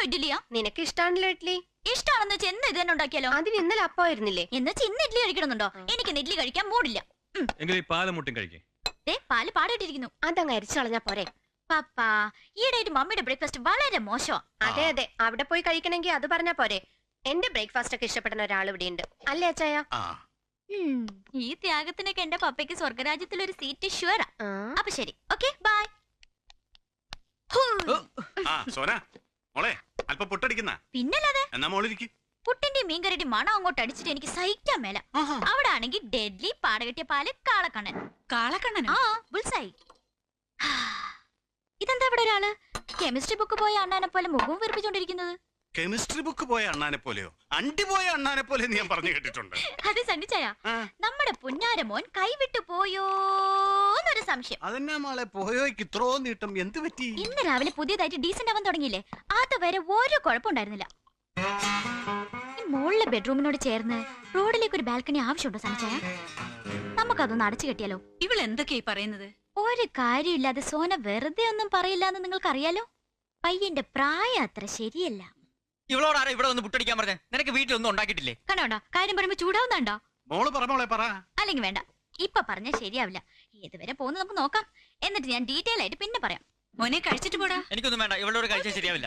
വീണ്ടും ഇഡ്ഡലിയാ? നിനക്ക് ഇഷ്ടാണല്ലോ ഇഡ്ഡലി. ഇഷ്ടമാണെന്ന് വെച്ച് എന്ന് ഇത് തന്നെ ഉണ്ടാക്കിയാലോ? അതിന് ഇന്നലെ അപ്പമായിരുന്നില്ലേ എന്ന് വെച്ച് ഇന്ന് ഇഡ്ഡലി കഴിക്കണമെന്നുണ്ടോ? എനിക്ക് ഇന്ന് ഇഡ്ഡലി കഴിക്കാൻ മൂടില്ല. എങ്കിൽ ഈ പാലും മുട്ടും കഴിക്കേ. ദേ പാൽ പാടിയിട്ടിരിക്കുന്നു. അതങ്ങ് അരിച്ചു കളഞ്ഞാ പോരെ. പപ്പാ ഈയിടെയായിട്ട് മമ്മിയുടെ ബ്രേക്ക്ഫാസ്റ്റ് വളരെ മോശമാ. അതെ അതെ. അവിടെ പോയി കഴിക്കണമെങ്കിൽ അത് പറഞ്ഞാ പോരെ. എന്റെ ബ്രേക്ക്ഫാസ്റ്റ് ഒക്കെ ഇഷ്ടപ്പെടുന്ന ഒരാൾ ഇവിടെ ഉണ്ട്. അല്ലേ അച്ചായ? ഈ ത്യാഗത്തിനൊക്കെ എന്റെ പപ്പയ്ക്ക് സ്വർഗരാജ്യത്തിൽ ഒരു സീറ്റ് ഷുവറാ അപ്പൊ ശരി. ഓക്കെ ബൈ ആ സോന. മോളെ. അല്പം പൊട്ടടിക്കുന്ന. പിന്നല്ലാതെ? എന്നാ മോളിരിക്ക്. പുട്ടിന്റെ മീൻകറിയുടെയും മണം അങ്ങോട്ട് അടിച്ചിട്ട് എനിക്ക് സഹിക്കാൻ മേല. അവിടെ ആണെങ്കിൽ ഡെഡ്ലി പാടകെട്ടിയ പാൽ കാളക്കണ്ണൻ. കാളക്കണ്ണനോ? ആ ബുൾസായി. ഇതെന്താ ഇവിടെ ഒരാൾ? കെമിസ്ട്രി ബുക്ക് പോയ അണ്ണാനെ പോലെ മുഖവും വീർപ്പിച്ചോണ്ടിരിക്കുന്നത് കെമിസ്ട്രി ബുക്ക് പോയ അണ്ണാനെ പോലെയോ? അണ്ടി പോയ അണ്ണാനെ പോലെ ഞാൻ പറഞ്ഞു കേട്ടിട്ടുണ്ട്. അത് സണ്ണിച്ചായ ആ. നമ്മുടെ പുന്നാരമോൻ കൈവിട്ടു പോയോ എന്നൊരു സംശയം. അതെന്നാ മോളെ പോയോയ്ക്ക് ഇത്രോ നീട്ടം. എന്ത് പറ്റി? ഇന്ന് രാവിലെ പുതിയതായിട്ട് ഡീസന്റ് ആവാൻ തുടങ്ങിയില്ലേ? അതുവരെ ഒരു കുഴപ്പമുണ്ടായിരുന്നില്ല ഈ മുകളിലെ ബെഡ്റൂമിനോട് ചേർന്ന് റോഡിലേക്ക് ഒരു ബാൽക്കണി ആവശ്യമുണ്ടോ സഞ്ചയ നമുക്കതൊന്ന് അടച്ചു കെട്ടിയാലോ? ഇവൾ എന്തൊക്കെയായി പറയുന്നത്? ഒരു കാര്യമില്ലാതെ സോന വെറുതെ ഒന്നും പറയില്ല എന്ന് നിങ്ങൾക്കറിയാലോ? പയ്യന്റെ പ്രായം അത്ര ശരിയല്ല. ഇവളോടാരാ ഇവിടെ വന്ന് പുട്ടടിക്കാൻ പറഞ്ഞ? നിനക്ക് വീട്ടിലൊന്നും ഉണ്ടാക്കിയിട്ടില്ലേ? കണ്ടോണ്ട? കാര്യം പറയുമ്പോ ചൂടാവുന്നുണ്ടോ? മോൾ പറ മോളെ പറ. അല്ലെങ്കിൽ വേണ്ട. ഇപ്പൊ പറഞ്ഞാൽ ശരിയാവില്ല. ഏതുവരെ പോകുന്ന നമുക്ക് നോക്കാം. എന്നിട്ട് ഞാൻ ഡീറ്റെയിൽ ആയിട്ട് പിന്നെ പറയാം. മോനെ കഴിച്ചിട്ട് പോടാ. എനിക്കൊന്നും വേണ്ട. ഇവളോട് കഴിച്ചാൽ ശരിയാവില്ല.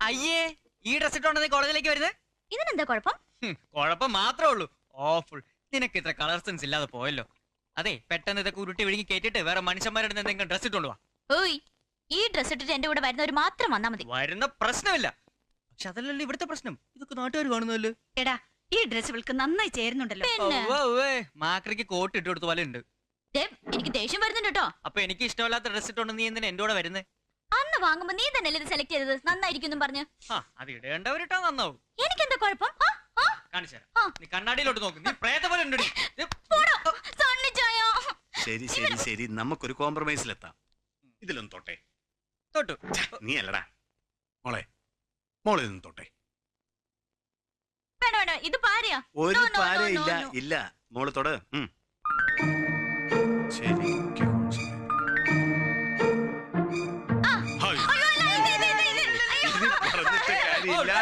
അയ്യേ ഈ ഡ്രസ് ഇട്ടോണ്ട് കോളേജിലേക്ക് വരുന്നത് ഇതിനെന്താ കുഴപ്പം? കുഴപ്പം മാത്രമേ ഉള്ളൂ. ഓഫുൾ നിനക്ക് ഇത്ര കളർ സെൻസ് ഇല്ലാതെ പോയല്ലോ. അതെ പെട്ടെന്ന് ഇതൊക്കെ ഉരുട്ടി വിഴുങ്ങി കേട്ടിട്ട് വേറെ മനുഷ്യന്മാരുടെ എന്തെങ്കിലും ഡ്രസ് ഇട്ടോണ്ട് വാ. ഓയ് ഈ ഡ്രസ് ഇട്ടിട്ട് എന്റെ കൂടെ വരുന്നവർ മാത്രം വന്നാൽ മതി. വരുന്ന പ്രശ്നമില്ല. പക്ഷെ അതല്ലല്ലോ ഇവിടുത്തെ പ്രശ്നം. ഇതൊക്കെ നാട്ടുകാർ കാണുന്നല്ലോ എടാ ഈ ഡ്രസ് ഇവൾക്ക് നന്നായി ചേരുന്നുണ്ടല്ലോ. മാക്രിക്ക് കോട്ട് ഇട്ട് കൊടുത്ത പോലെ ഉണ്ട് ദേ, എനിക്ക് ദേഷ്യം വരുന്നുണ്ട് കേട്ടോ. അപ്പൊ എനിക്ക് ഇഷ്ടമല്ലാത്ത ഡ്രസ് ഇട്ടോണ്ട് നീ എന്തിനാ എന്റെ കൂടെ വരുന്നത് അന്ന് വാങ്ങുമ്പോ നീ തന്നെ ഇത് സെലക്ട് ചെയ്തത്? നന്നായിരിക്കും പറഞ്ഞു പറഞ്ഞ്. ആ അത് ഇടേണ്ടവരിട്ടോ നന്നാവും. കുഴപ്പം? കാണിച്ചു തരാം. ആ. നീ കണ്ണാടിയിലോട്ട് നോക്ക്. നീ പ്രേത പോലെ. ശരി ശരി ശരി. നമുക്കൊരു കോംപ്രമൈസിലെത്താം ഇതിലൊന്ന് തൊട്ടെ. തൊട്ടു. നീ അല്ലടാ മോളെ മോളെ നിന്ന് തൊട്ടെ വേണ്ട വേണ്ട ഇത് പാരയാ. ഒരു No, no, no, പാര no, ഇല്ല no. ഇല്ല. മോൾ തൊട് ഉം. ശരി okay, ഹായ്. അയ്യോ, അല്ല, ഇത്, ഇത്, ഇത്, ഇത്. അയ്യോ. ഇത് പറഞ്ഞിട്ട് കാര്യമില്ല.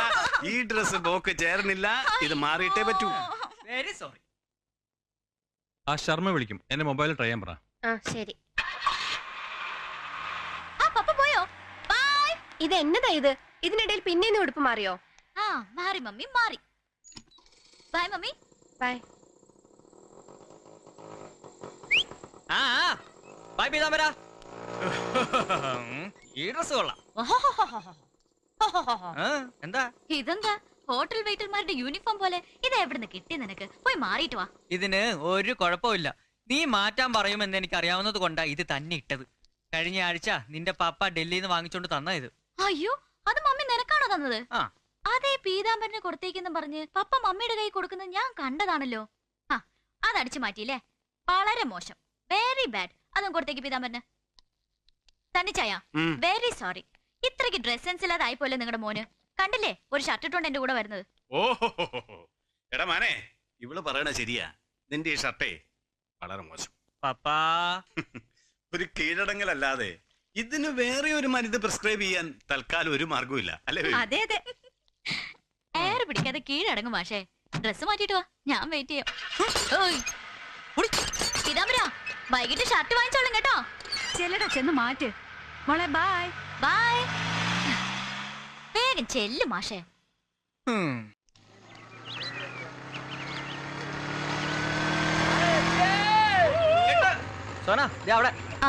ഈ ഡ്രസ് ബോക്ക് ചേർന്നില്ല ഇത് മാറിയിട്ടേ പറ്റൂ. വെരി സോറി ആ ശർമ്മ വിളിക്കും. എന്റെ മൊബൈലിൽ ട്രൈ ചെയ്യാൻ പറ. ആ ശരി. ആ പപ്പ പോയോ? ബൈ ഇത് എന്നതാ ഇത്? ഇതിനിടയിൽ പിന്നെ ഉടുപ്പ് മാറിയോ? ആ മാറി മമ്മി മാറി. Bye mummy. ബൈ ആ ബൈ പീതാംബര. ഈ ഡ്രസ് കൊള്ളാം. ആ, എന്താ? ഇതെന്താ? ഹോട്ടൽ വെയിറ്റർമാരുടെ യൂണിഫോം പോലെ. ഇത് എവിടുന്ന് കിട്ടി നിനക്ക്? പോയി മാറിയിട്ട് വാ. ഇതിന് ഒരു കുഴപ്പമില്ല നീ മാറ്റാൻ പറയുമെന്ന് എനിക്ക് അറിയാവുന്നത് കൊണ്ടാ ഇത് തന്നെ ഇട്ടത്. കഴിഞ്ഞ ആഴ്ച നിന്റെ പാപ്പ ഡൽഹിയിൽ നിന്ന് വാങ്ങിച്ചോണ്ട് തന്ന ഇത്. അയ്യോ അത് മമ്മി നിനക്കാണോ തന്നത്? ആ. അതേ പീതാംബരന് കൊടുത്തേക്കെന്ന് പറഞ്ഞ് പപ്പ മമ്മിയുടെ കൈ കൊടുക്കുന്നത് ഞാൻ കണ്ടതാണല്ലോ. ആ അതടിച്ചു മാറ്റിയില്ലേ? വളരെ മോശം. വെരി ബാഡ് അതും കൊടുത്തേക്ക് പീതാംബരന്. തന്നിച്ചായ. വെരി സോറി ഇത്രയ്ക്ക് ഡ്രസ് സെൻസ് ഇല്ലാതായി പോലെ നിങ്ങളുടെ മോന്. കണ്ടില്ലേ? ഒരു ഷർട്ട് ഇട്ടുകൊണ്ട് എന്റെ കൂടെ വരുന്നത്. ഓഹോ എടാ മാനേ ഇവൾ പറയണ ശരിയാ. നിന്റെ ഈ ഷർട്ടേ വളരെ മോശം. പപ്പാ. ഒരു കീഴടങ്ങലല്ലാതെ ഇതിന് വേറെ ഒരു മരുന്ന് പ്രിസ്ക്രൈബ് ചെയ്യാൻ തൽക്കാലം ഒരു മാർഗവുമില്ല അല്ലേ? അതെ അതെ. എയർ പിടിക്കാതെ കീഴടങ്ങും മാഷേ. ഡ്രസ് മാറ്റിട്ട് വാ. ഞാൻ വെയിറ്റ് ചെയ്യാം. വൈകിട്ട് ഷർട്ട് വാങ്ങിച്ചോളും കേട്ടോ. ചെല്ലടാ ചെന്ന് മാറ്റ്. മോളെ ബൈ ബൈ വേഗം ചെല്ലു മാഷേ? സോന അവിടെ. ആ,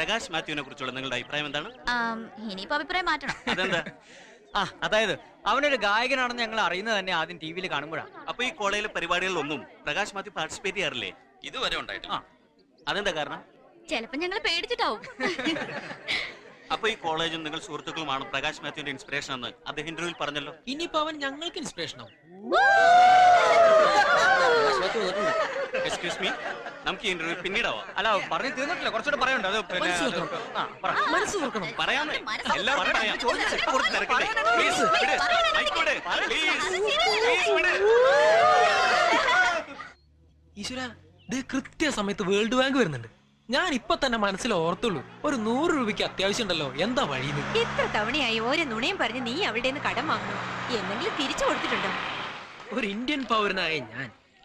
പ്രകാശ് മാത്യുവിനെ കുറിച്ചുള്ള നിങ്ങളുടെ അഭിപ്രായം എന്താണ്? ഇനിയിപ്പോ അഭിപ്രായം മാറ്റണം. അതെന്താ? ആ അതായത് അവനൊരു ഗായകനാണെന്ന് ഞങ്ങൾ അറിയുന്നത് തന്നെ ആദ്യം ടി വിയിൽ കാണുമ്പോഴാണ് അപ്പൊ ഈ കോളേജിലെ പരിപാടികളിലൊന്നും പ്രകാശ് മാത്യു പാർട്ടിസിപ്പേറ്റ് ചെയ്യാറില്ലേ? ഇതുവരെ ഉണ്ടായിട്ടില്ല. ആ. അതെന്താ കാരണം? ചിലപ്പോ ഞങ്ങൾ പേടിച്ചിട്ടാവും. അപ്പൊ ഈ കോളേജും നിങ്ങൾ സുഹൃത്തുക്കളുമാണ്? പ്രകാശ് മാത്യുവിന്റെ ഇൻസ്പിറേഷൻ എന്ന് അദ്ദേഹം ഇന്റർവ്യൂവിൽ പറഞ്ഞല്ലോ. ഇനിയിപ്പോ അവൻ ഞങ്ങൾക്ക് ഇൻസ്പിറേഷൻ ആവും. എക്സ്ക്യൂസ് മീ നമുക്ക് ഈ ഇന്റർവ്യൂ പിന്നീടാവാം. അല്ല പറഞ്ഞു തീർന്നിട്ടില്ല. കുറച്ചുകൂടെ പറയാനുണ്ട് അത് പിന്നെ മനസ്സ് തുറക്കണം. ആ, പറ. മനസ്സ് തുറക്കണം പറയാമേ. എല്ലാവർക്കും പറയാം. ഇപ്പൊ കൊടുത്ത് തിരക്കണ്ടേ? Please, വിട്. Mic Please. Please, വിട്. ഈശ്വര ഇത് കൃത്യസമയത്ത് വേൾഡ് ബാങ്ക് വരുന്നുണ്ട്. ഞാൻ ഇപ്പൊ തന്നെ മനസ്സിൽ ഓർത്തുള്ളൂ. ഒരു നൂറ് രൂപയ്ക്ക് അത്യാവശ്യം ഉണ്ടല്ലോ എന്താ വഴിയിൽ എത്ര തവണയായി ഓരോ നുണയും പറഞ്ഞ് നീ അവിടെ നിന്ന് കടം വാങ്ങുന്നു എന്തെങ്കിലും തിരിച്ചു കൊടുത്തിട്ടുണ്ടോ? ഒരു ഇന്ത്യൻ പൗരനായ ഞാൻ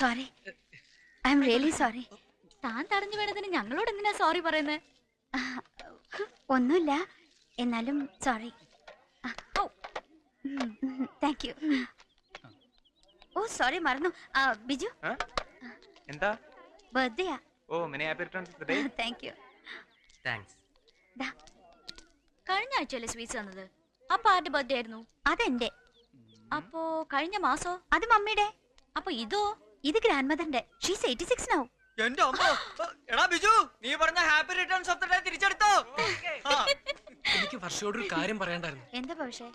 sorry I'm really sorry താൻ തടഞ്ഞു വേണതിന് ഞങ്ങളോട് എന്തിനാ സോറി പറയുന്നത് ഒന്നുമില്ല. എന്നാലും sorry oh. Thank you oh sorry മറന്നു. ആ, ബിജു? എന്താ? Birthday oh many happy returns of the day thank you thanks കഴിഞ്ഞ ആഴ്ചയല്ലേ സ്വീറ്റ്സ് തന്നത്? അപ്പൊ ആരുടെ ബർത്ത്ഡേ ആയിരുന്നു? അതെന്റെ. അപ്പോ കഴിഞ്ഞ മാസോ? അത് മമ്മിയുടെ. അപ്പൊ ഇതോ? ഇത് ഗ്രാൻഡ് മദറിന്റെ ഷീസ് എയ്റ്റി സിക്സ് നൗ എന്റെ അമ്മ. എടാ ബിജു നീ പറഞ്ഞ happy returns of the day തിരിച്ചെടുത്തോ? എനിക്ക് വർഷയോട് ഒരു കാര്യം പറയണ്ടായിരുന്നു എന്താ പക്ഷേ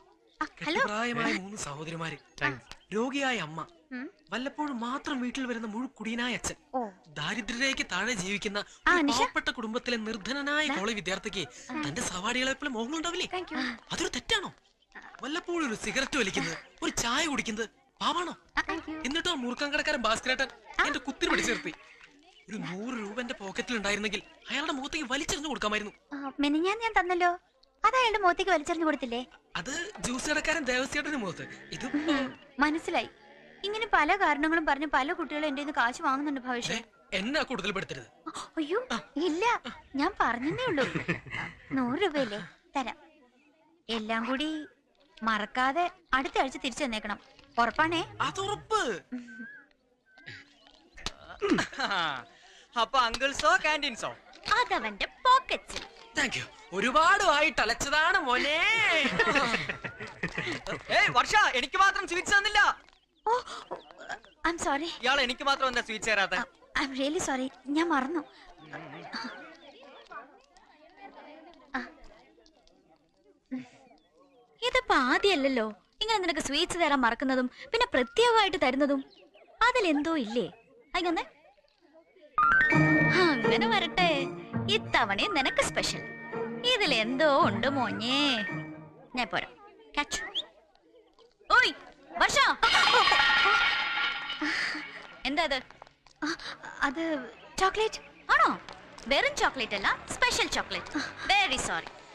ഹലോ. പ്രായമായ മൂന്ന് സഹോദരിമാര്. രോഗിയായ അമ്മ. വല്ലപ്പോഴും മാത്രം വീട്ടിൽ വരുന്ന മുഴുക്കുടിയനായ അച്ഛൻ. ദാരിദ്ര്യരേക്ക് ദാരിദ്ര്യരേഖയ്ക്ക് താഴെ ജീവിക്കുന്ന. പാവപ്പെട്ട കുടുംബത്തിലെ നിർധനനായ കോളേജ് വിദ്യാർത്ഥിക്ക് തന്റെ സവാടികളെ എപ്പോഴും മോഹങ്ങളുണ്ടാവില്ലേ? അതൊരു തെറ്റാണോ? വല്ലപ്പോഴും ഒരു സിഗരറ്റ് വലിക്കുന്നത് ഒരു ചായ കുടിക്കുന്നത് പാവാണോ. എന്നിട്ടോ മുറുക്കം കടക്കാരൻ ഭാസ്കരേട്ടൻ എന്റെ കുത്തിരി പിടിച്ചു നിർത്തി. ഒരു നൂറ് രൂപ എന്റെ പോക്കറ്റിൽ ഉണ്ടായിരുന്നെങ്കിൽ അയാളുടെ മുഖത്തേക്ക് വലിച്ചെറിഞ്ഞു കൊടുക്കാമായിരുന്നു. മെനിഞ്ഞാൻ ഞാൻ തന്നല്ലോ. അത് അയാളുടെ മുഖത്തേക്ക് വലിച്ചെറിഞ്ഞു കൊടുത്തില്ലേ? അത് ജ്യൂസ് കടക്കാരൻ ദേവസ്യേട്ടന്റെ മുഖത്ത്. ഇത് മനസ്സിലായി. ഇങ്ങനെ പല കാരണങ്ങളും പറഞ്ഞ് പല കുട്ടികളും എന്റെ കാശ് വാങ്ങുന്നുണ്ട് ഭവിഷ്യ എന്നാ കൂടുതൽ പെടുത്തരുത്? അയ്യോ ഇല്ല. ഞാൻ പറഞ്ഞതേ ഉള്ളൂ. നൂറ് രൂപയല്ലേ? തരാം. എല്ലാം കൂടി മറക്കാതെ അടുത്ത ആഴ്ച തിരിച്ചു തന്നേക്കണം ഉറപ്പാണേ? അതുറപ്പ്. അപ്പൊ അങ്കിൾസോ കാന്റീൻസോ അതവന്റെ പോക്കറ്റ്സിൽ താങ്ക് യു ഒരുപാട് ആയി തലച്ചതാണ് മോനെ. ഏയ് വർഷ എനിക്ക് മാത്രം സ്വീറ്റ്സ് തന്നില്ല. ഓ ഐ എം സോറി ഇയാൾ എനിക്ക് മാത്രം എന്താ സ്വീറ്റ്സ് തരാത്ത? ഐ എം റിയലി സോറി ഞാൻ മറന്നു. ഇതിപ്പോ ആദ്യമല്ലല്ലോ ഇങ്ങനെ നിനക്ക് സ്വീറ്റ്സ് തരാൻ മറക്കുന്നതും പിന്നെ പ്രത്യേകമായിട്ട് തരുന്നതും അതിലെന്തോ ഇല്ലേ? അങ്ങനെ അങ്ങനെ വരട്ടെ. ഇത്തവണ നിനക്ക് സ്പെഷ്യൽ ഇതിലെന്തോ ഉണ്ട് മോഞ്ഞേ. ഞാൻ പോരാ. Catch. ഓയ് വർഷ? എന്താ ഇത് അത് ചോക്ലേറ്റ്. ആണോ? വെറും ചോക്ലേറ്റ് അല്ല സ്പെഷ്യൽ ചോക്ലേറ്റ്. Very sorry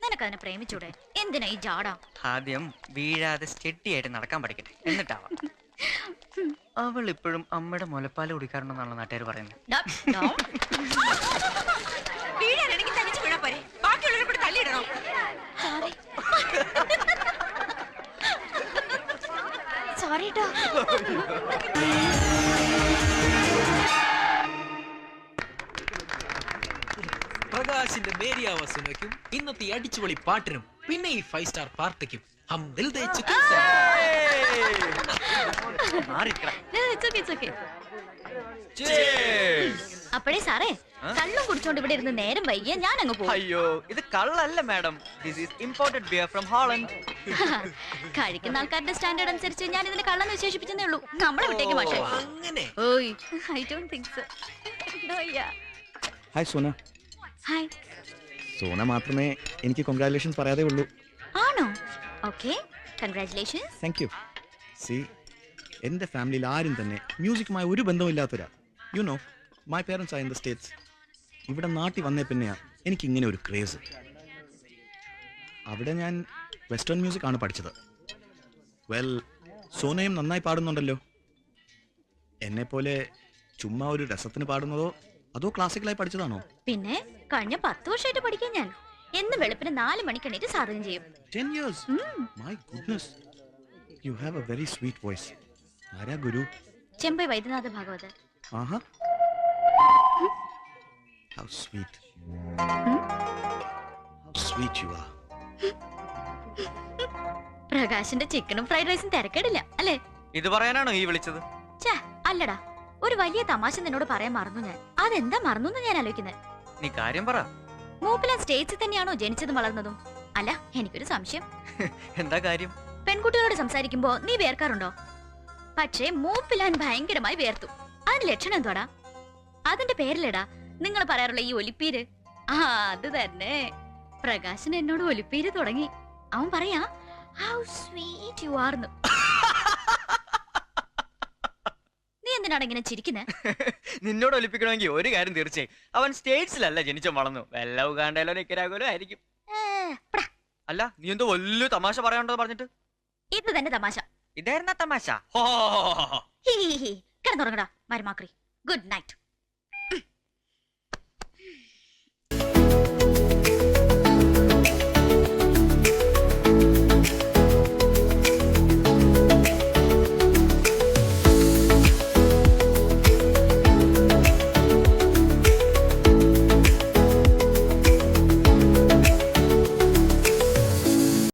നിനക്കതിനെ പ്രേമിച്ചൂടെ? എന്തിനാ ഈ ജാടാ ആദ്യം വീഴാതെ സ്റ്റെഡിയായിട്ട് നടക്കാൻ പഠിക്കട്ടെ. എന്നിട്ടാവാം. അവൾ ഇപ്പോഴും അമ്മയുടെ മുലപ്പാൽ കുടിക്കാറുണ്ടെന്നാണല്ലോ നാട്ടുകാർ പറയുന്നത്. വീഴാനാണെങ്കിൽ തനിച്ച് വീഴാൻ പോരെ. ബാക്കിയുള്ളവരെ കൂടി തള്ളിയിടണോ സോറി സോറി കേട്ടോ പ്രകാശിന്റെ മേരിയാവസനയ്ക്കും ഇന്നത്തെ ഈ അടിച്ചുപൊളി പാട്ടിനും പിന്നെ ഈ ഫൈവ് സ്റ്റാർ പാർട്ടിക്കും ഹം ദിൽ ദേ. അപ്പോഴേ സാറേ? കള്ളും കുടിച്ചോണ്ട് ഇവിടെ ഇരുന്ന് നേരം വൈകിയ ഞാൻ അങ്ങ് പോകും. അയ്യോ ഇത് കള്ളല്ല madam. This is imported beer from Holland കഴിക്കുന്ന ആൾക്കാരുടെ സ്റ്റാൻഡേർഡ് അനുസരിച്ച് ഞാൻ ഇതിനെ കള്ളെന്ന് വിശേഷിപ്പിച്ചതേ ഉള്ളൂ. നമ്മളെ വിട്ടേക്ക് പക്ഷേ അങ്ങനെ. ഓയ് I don't think so hi Sona hi Sona മാത്രമേ എനിക്ക് കൺഗ്രാറ്റുലേഷൻസ് പറയാതെ ഉള്ളൂ. ആണോ? Okay congratulations thank you see എന്റെ ഫാമിലിയിൽ ആരും തന്നെ മ്യൂസിക്കുമായി ഒരു ബന്ധമില്ലാത്തവരാ you know my parents are in the States ഇവിടെ നാട്ടിൽ വന്നേ പിന്നെയാ എനിക്ക് ഇങ്ങനെ ഒരു ക്രേസ് അവിടെ ഞാൻ വെസ്റ്റേൺ മ്യൂസിക് ആണ് പഠിച്ചത്. വെൽ സോനയും നന്നായി പാടുന്നുണ്ടല്ലോ. എന്നെ പോലെ ചുമ്മാ ഒരു രസത്തിന് പാടുന്നതോ അതോ ക്ലാസിക്കലായി പഠിച്ചതാണോ? പിന്നെ കഴിഞ്ഞ പത്ത് വർഷമായിട്ട് പഠിക്കാൻ ഞാൻ. എന്നും വെളുപ്പിന് നാല് മണിക്കെണീറ്റ് സാധകം ചെയ്യും. 10 years. My goodness. You have a very sweet voice. ആരാ ഗുരു? ചെമ്പൈ വൈദ്യനാഥ ഭാഗവത് ആഹാ. How sweet. How sweet you are. പ്രകാശിന്റെ ചിക്കനും ഫ്രൈഡ് റൈസും തിരക്കേടില്ല അല്ലേ? ഇത് പറയാനാണോ ഈ വിളിച്ചത്? ഛേ അല്ലടാ. ഒരു വലിയ തമാശ നിന്നോട് പറയാൻ മറന്നു ഞാൻ. അതെന്താ മറന്നു ഞാൻ ആലോചിക്കുന്നത് നീ കാര്യം പറ. മൂപ്പില സ്റ്റേജിൽ തന്നെയാണോ ജനിച്ചതും വളർന്നതും? അല്ല എനിക്കൊരു സംശയം. എന്താ കാര്യം? പെൺകുട്ടികളോട് സംസാരിക്കുമ്പോ നീ വേർക്കാറുണ്ടോ? പക്ഷേ മൂപ്പിലാൻ ഭയങ്കരമായി വേർത്തു. അതിന് ലക്ഷണം എന്തോടാ അതിന്റെ പേരിലടാ നിങ്ങൾ പറയാറുള്ള ഈ ഒലിപ്പീര്. ആ അത് തന്നെ. പ്രകാശൻ എന്നോട് ഒലിപ്പീര് തുടങ്ങി. അവൻ പറയാ ഹൗ സ്വീറ്റ് യു ആർന്ന് നീ എന്തിനാണ് ഇങ്ങനെ ചിരിക്കുന്നത് നിന്നോട് ഒലിപ്പിക്കണമെങ്കിൽ ഒരു കാര്യം തീർച്ചയായും. അവൻ സ്റ്റേറ്റ്സിലല്ല ജനിച്ചു വളർന്നു. വല്ല ഉഗാണ്ടയിലോ നിക്കരാകോലോ ആയിരിക്കും. അല്ല നീ എന്തോ വലിയ തമാശ പറയാണ്ടോ പറഞ്ഞിട്ട്? ഇത് തന്നെ തമാശ. ഇതായിരുന്ന തമാശ? കിടന്നുറങ്ങടാ മരുമാക്രി. Good night